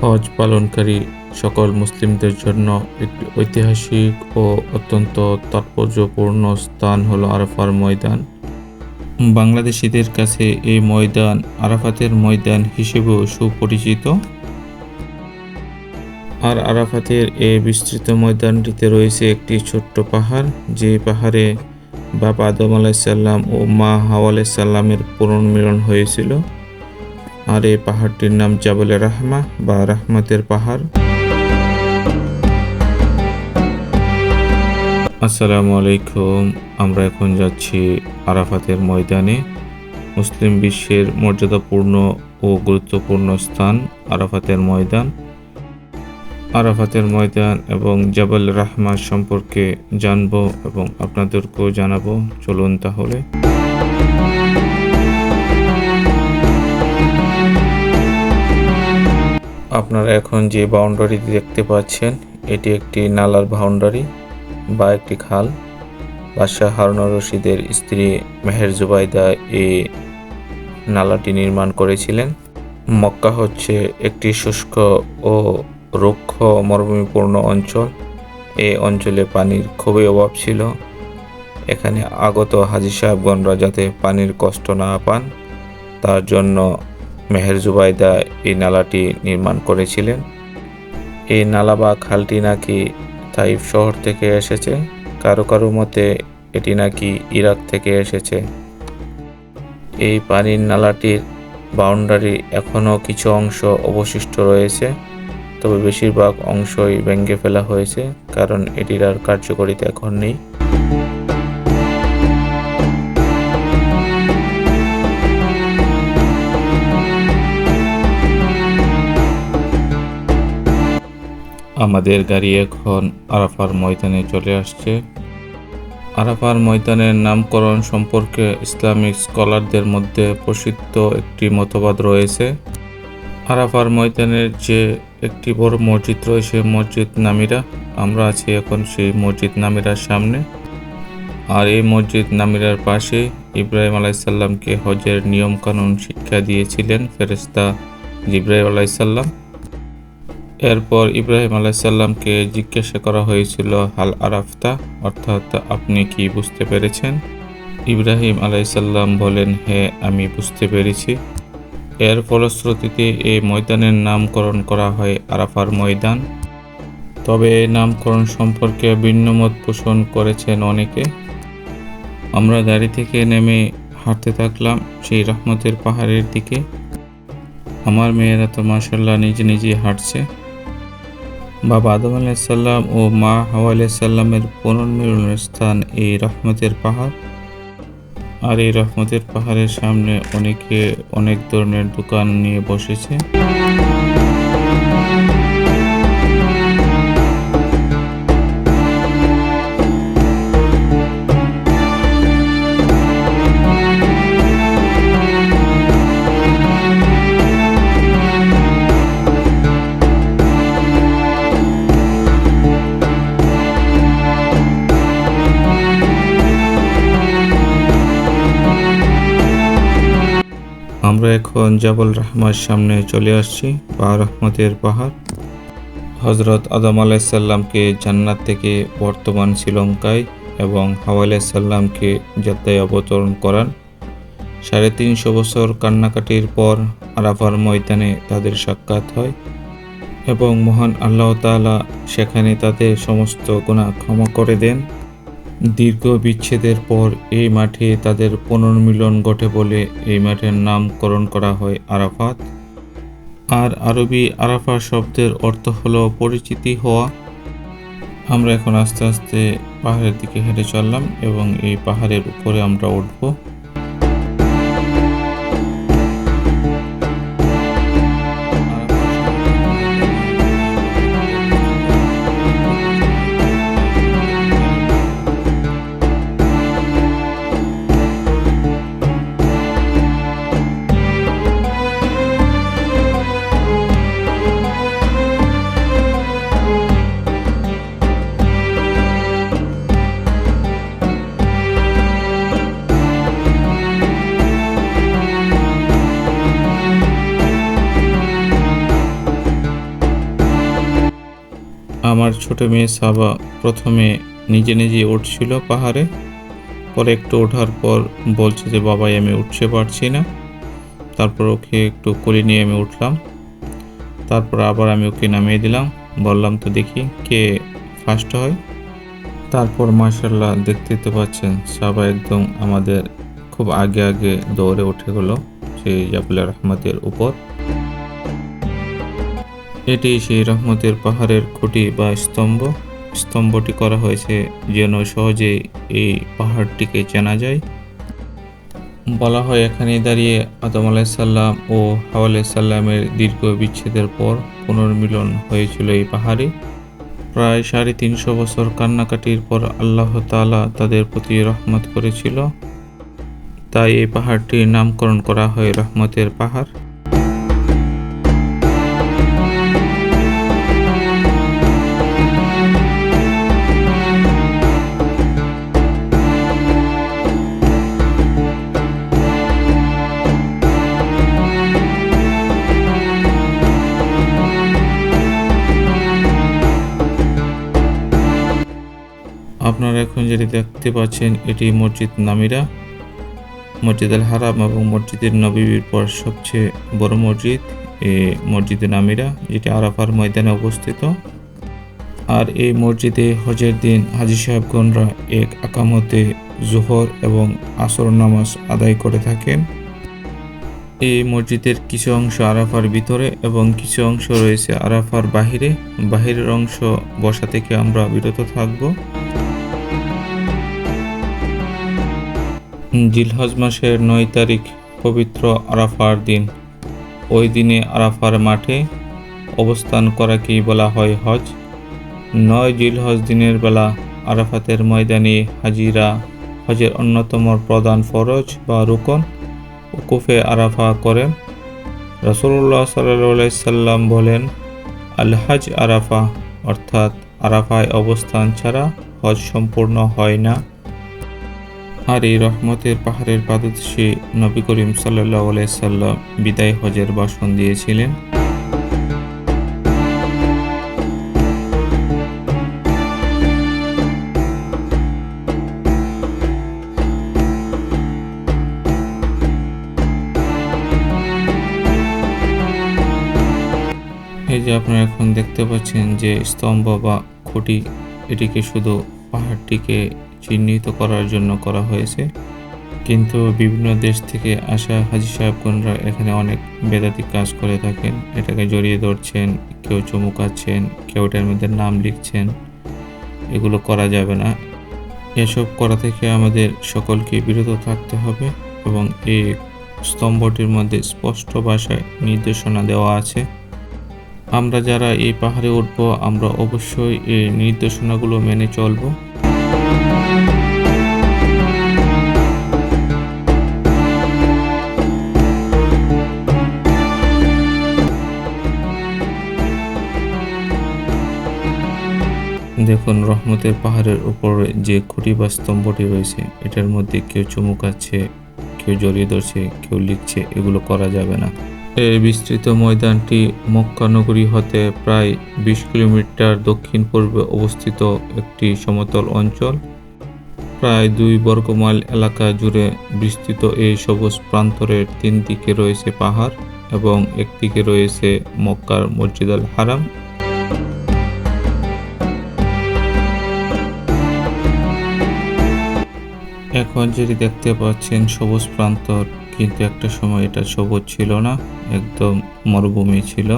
হজ পালনকারী সকল মুসলিমদের জন্য একটি ঐতিহাসিক ও অত্যন্ত তাৎপর্যপূর্ণ স্থান হল আরাফার ময়দান। বাংলাদেশিদের কাছে এই ময়দান আরাফাতের ময়দান হিসেবেও সুপরিচিত। আর আরাফাতের এই বিস্তৃত ময়দানটিতে রয়েছে একটি ছোট্ট পাহাড়, যে পাহাড়ে বাবা আদম আলাইসাল্লাম ও মা হাওয়া আলাইসাল্লামের পুনর্মিলন হয়েছিল। আর এই পাহাড়টির নাম জাবলে রাহমা বা রাহমাতের পাহাড়। আসসালামু আলাইকুম, আমরা এখন যাচ্ছি আরাফাতের ময়দানে। মুসলিম বিশ্বের মর্যাদাপূর্ণ ও গুরুত্বপূর্ণ স্থান আরাফাতের ময়দান। আরাফাতের ময়দান এবং জাবাল রাহমা সম্পর্কে জানব এবং আপনাদেরকেও জানাব। চলুন তাহলে। আপনারা এখন যে বাউন্ডারি দেখতে পাচ্ছেন, এটি একটি নালার বাউন্ডারি বা একটি খাল। বাদশাহ হারুন রশিদের স্ত্রী মেহের জুবাইদা এই নালাটি নির্মাণ করেছিলেন। মক্কা হচ্ছে একটি শুষ্ক ও রুক্ষ মরুভূমিপূর্ণ অঞ্চল। এই অঞ্চলে পানির খুবই অভাব ছিল। এখানে আগত হাজি সাহেবগণরা যাতে পানির কষ্ট না পান, তার জন্য মেহের জুবাইদা এই নালাটি নির্মাণ করেছিলেন। এই নালা বা খালটি নাকি তাইফ শহর থেকে এসেছে। কারও কারও মতে এটি নাকি ইরাক থেকে এসেছে। এই পানির নালাটির বাউন্ডারি এখনও কিছু অংশ অবশিষ্ট রয়েছে, তবে বেশিরভাগ অংশই ভেঙে ফেলা হয়েছে, কারণ এটির আর কার্যকরিতা এখন নেই। আমাদের গাড়ি এখন আরাফার ময়দানে চলে আসছে। আরাফার ময়দানের নামকরণ সম্পর্কে ইসলামিক স্কলারদের মধ্যে প্রসিদ্ধ একটি মতবাদ রয়েছে। আরাফার ময়দানের যে একটি বড় মসজিদ রয়েছে, মসজিদ নামিরা, আমরা আছি এখন সেই মসজিদ নামিরার সামনে। আর এই মসজিদ নামিরার পাশে ইব্রাহিম আলাইসাল্লামকে হজের নিয়মকানুন শিক্ষা দিয়েছিলেন ফেরেস্তা ইব্রাহিম আলাইসাল্লাম এরপর ইব্রাহিম আলাইসাল্লামকে জিজ্ঞাসা করা হয়েছিল, হাল আরাফতা? অর্থাৎ আপনি কি বুঝতে পেরেছেন? ইব্রাহিম আলাইসাল্লাম বলেন হ্যাঁ আমি বুঝতে পেরেছি। এর ফলশ্রুতিতে এই ময়দানের নামকরণ করা হয় আরাফার ময়দান। তবে এই নামকরণ সম্পর্কে ভিন্নমত পোষণ করেছেন অনেকে। আমরা গাড়ি থেকে নেমে হাঁটতে থাকলাম সেই রহমতের পাহাড়ের দিকে। আমার মেয়েরা তো মাসাল্লাহ নিজে নিজেই হাঁটছে। বাবা আদম আলাইসাল্লাম ও মা হাওয়া আলাইসাল্লামের পুনর্মিলনের স্থান এই রহমতের পাহাড়। আর এই রহমতের পাহাড়ের সামনে অনেকে অনেক ধরনের দোকান নিয়ে বসেছে। জাবল রহমার সামনে চলে আসছি বা রহমতের পাহাড়। হজরত আদম আলাইসাল্লামকে জান্নাত থেকে বর্তমান শ্রীলঙ্কায় এবং হাওয়া আলাইসাল্লামকে যাত্রায় অবতরণ করান। সাড়ে তিনশো বছর কান্নাকাটির পর আরাফার ময়দানে তাদের সাক্ষাৎ হয় এবং মহান আল্লাহ তাআলা সেখানে তাদের সমস্ত গুণা ক্ষমা করে দেন। দীর্ঘ বিচ্ছেদের পর এই মাঠে তাদের পুনর্মিলন ঘটে বলে এই মাঠের নামকরণ করা হয় আরাফাত। আর আরবি আরাফা শব্দের অর্থ হলো পরিচিতি হওয়া। আমরা এখন আস্তে আস্তে পাহাড়ের দিকে হেঁটে চললাম এবং এই পাহাড়ের উপরে আমরা উঠবো। আমার ছোট মেয়ে সাবা প্রথমে নিজে নিজে উঠছিল পাহাড়ে, পরে একটু ওঠার পর বলছে যে, বাবাই, আমি উঠতে পারছি না। তারপর ওকে একটু কোলে নিয়ে আমি উঠলাম। তারপর আবার আমি ওকে নামিয়ে দিলাম। বললাম, তো দেখি কে ফার্স্ট হয়। তারপর মার্শাল্লাহ দেখতে তো পাচ্ছেন, সাবা একদম আমাদের খুব আগে আগে দৌড়ে উঠে গেলো, সেই জাবুল রহমতের উপর। এটি সেই রহমতের পাহাড়ের খুঁটি বা স্তম্ভ। স্তম্ভটি করা হয়েছে যেন সহজে এই পাহাড়টিকে চেনা যায়। বলা হয় এখানে দাঁড়িয়ে আদম আলাইসাল্লাম ও হাওয়া আলাইসাল্লামের দীর্ঘ বিচ্ছেদের পর পুনর্মিলন হয়েছিল এই পাহাড়ে। প্রায় সাড়ে তিনশো বছর কান্নাকাটির পর আল্লাহ তাআলা তাদের প্রতি রহমত করেছিল। তাই এই পাহাড়টির নামকরণ করা হয় রহমতের পাহাড়। যেটি দেখতে পাচ্ছেন এটি মসজিদ নামিরা, মসজিদ আল হারাম এবং মসজিদের নবীর পর সবচেয়ে বড় মসজিদ, এ মসজিদে নামিরা যেটি আরাফার ময়দানে অবস্থিত। আর এই মসজিদে হজের দিন হাজি সাহেবগণরা এক আকামতে জোহর এবং আসর নামাজ আদায় করে থাকেন। এই মসজিদের কিছু অংশ আরাফার ভিতরে এবং কিছু অংশ রয়েছে আরাফার বাহিরে। বাহিরের অংশ বসা থেকে আমরা বিরত থাকব। জিলহজ মাসের নয় তারিখ পবিত্র আরাফার দিন। ওই দিনে আরাফার মাঠে অবস্থান করাকেই বলা হয় হজ। নয় জিলহজ দিনের বেলা আরাফাতের ময়দানে হাজিরা হজের অন্যতম প্রধান ফরজ বা রুকন উকুফে আরাফা করেন। রসুল্লাহ সাল্লাম বলেন আলহাজ আরাফা, অর্থাৎ আরাফায় অবস্থান ছাড়া হজ সম্পূর্ণ হয় না। আর এই রহমতের পাহাড়ের পাদদেশে নবী করিম সাল্লাহ সাল্লাম বিদায় হজের বাসন দিয়েছিলেন। এই যে আপনারা এখন দেখতে পাচ্ছেন যে স্তম্ভ বা খুঁটি, এটিকে শুধু পাহাড়টিকে চিহ্নিত করার জন্য করা হয়েছে। কিন্তু বিভিন্ন দেশ থেকে আসা হাজি সাহেবগণরা এখানে অনেক বেদাতি কাজ করে থাকেন। এটাকে জড়িয়ে ধরছেন, কেউ চমুকাচ্ছেন কেউ এটার মধ্যে নাম লিখছেন। এগুলো করা যাবে না। এসব করা থেকে আমাদের সকলকে বিরত থাকতে হবে এবং এই স্তম্ভটির মধ্যে স্পষ্ট ভাষায় নির্দেশনা দেওয়া আছে। আমরা যারা এই পাহাড়ে উঠব, আমরা অবশ্যই এই নির্দেশনাগুলো মেনে চলবো। দেখুন, রহমতের পাহাড়ের উপরে যে খুঁটি বা স্তম্ভটি রয়েছে, এটার মধ্যে কেউ চুমুকাচ্ছে কেউ জড়িয়ে ধরছে, কেউ লিখছে, এগুলো করা যাবে না। এই বিস্তৃত ময়দানটি মক্কা নগরী হতে প্রায় বিশ কিলোমিটার দক্ষিণ পূর্বে অবস্থিত একটি সমতল অঞ্চল। প্রায় দুই বর্গমাইল এলাকা জুড়ে বিস্তৃত এই সবুজ প্রান্তরের তিন দিকে রয়েছে পাহাড় এবং একদিকে রয়েছে মক্কার মসজিদ আল হারাম এখন যেটি দেখতে পাচ্ছেন সবুজ প্রান্তর, কিন্তু একটা সময় এটা সবুজ ছিল না, একদম মরুভূমি ছিল।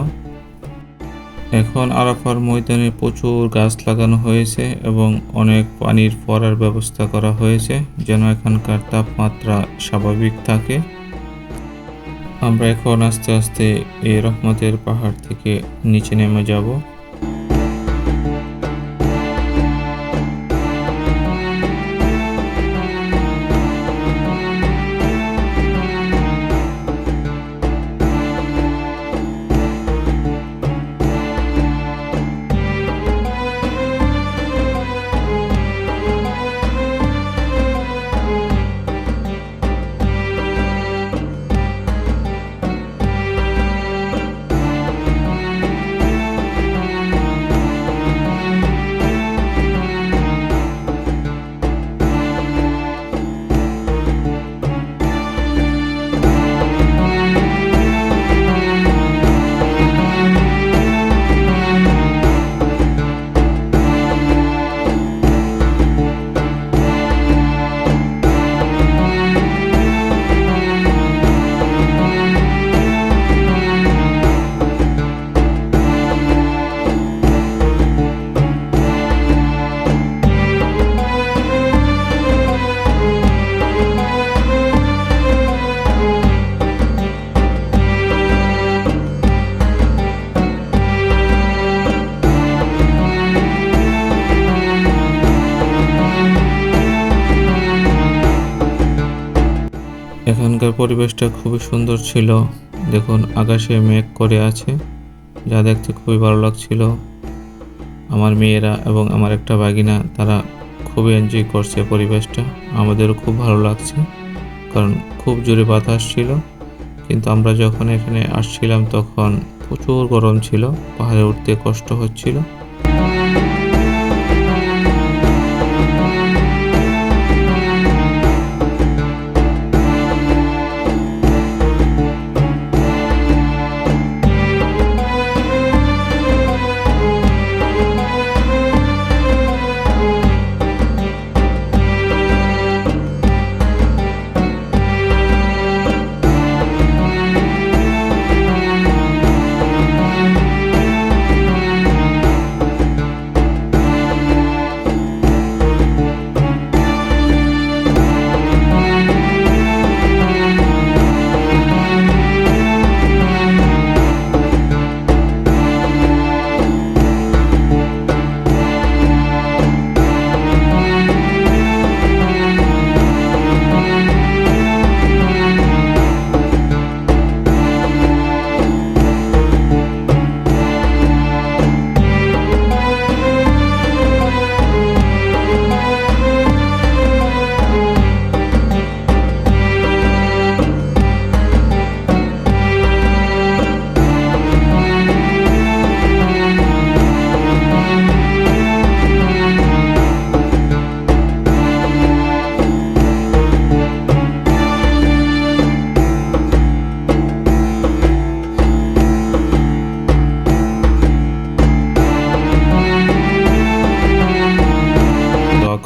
এখন আরাফার ময়দানে প্রচুর গাছ লাগানো হয়েছে এবং অনেক পানির পড়ার ব্যবস্থা করা হয়েছে, যেন এখানকার তাপমাত্রা স্বাভাবিক থাকে। আমরা এখন আস্তে আস্তে এই রহমতের পাহাড় থেকে নিচে নেমে যাব। এখানকার পরিবেশটা খুবই সুন্দর ছিল। দেখুন, আকাশে মেঘ করে আছে, যা দেখতে খুবই ভালো লাগছিল। আমার মেয়েরা এবং আমার একটা বাগিনা তারা খুবই এনজয় করছে পরিবেশটা। আমাদেরও খুব ভালো লাগছে, কারণ খুব জোরে বাতাস ছিল। কিন্তু আমরা যখন এখানে আসছিলাম, তখন প্রচুর গরম ছিল, পাহাড়ে উঠতে কষ্ট হচ্ছিল।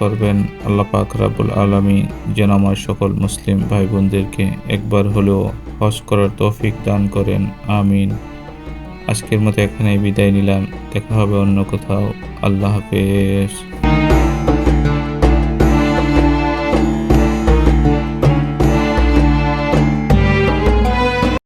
করবেন, আল্লাহ পাক রাবুল আলমী যেন আমার সকল মুসলিম ভাই বোনদেরকে একবার হলেও হজ করার তৌফিক দান করেন, আমিন। আজকের মতো এখানে বিদায় নিলাম, দেখা হবে অন্য কোথাও। আল্লাহ হাফেজ।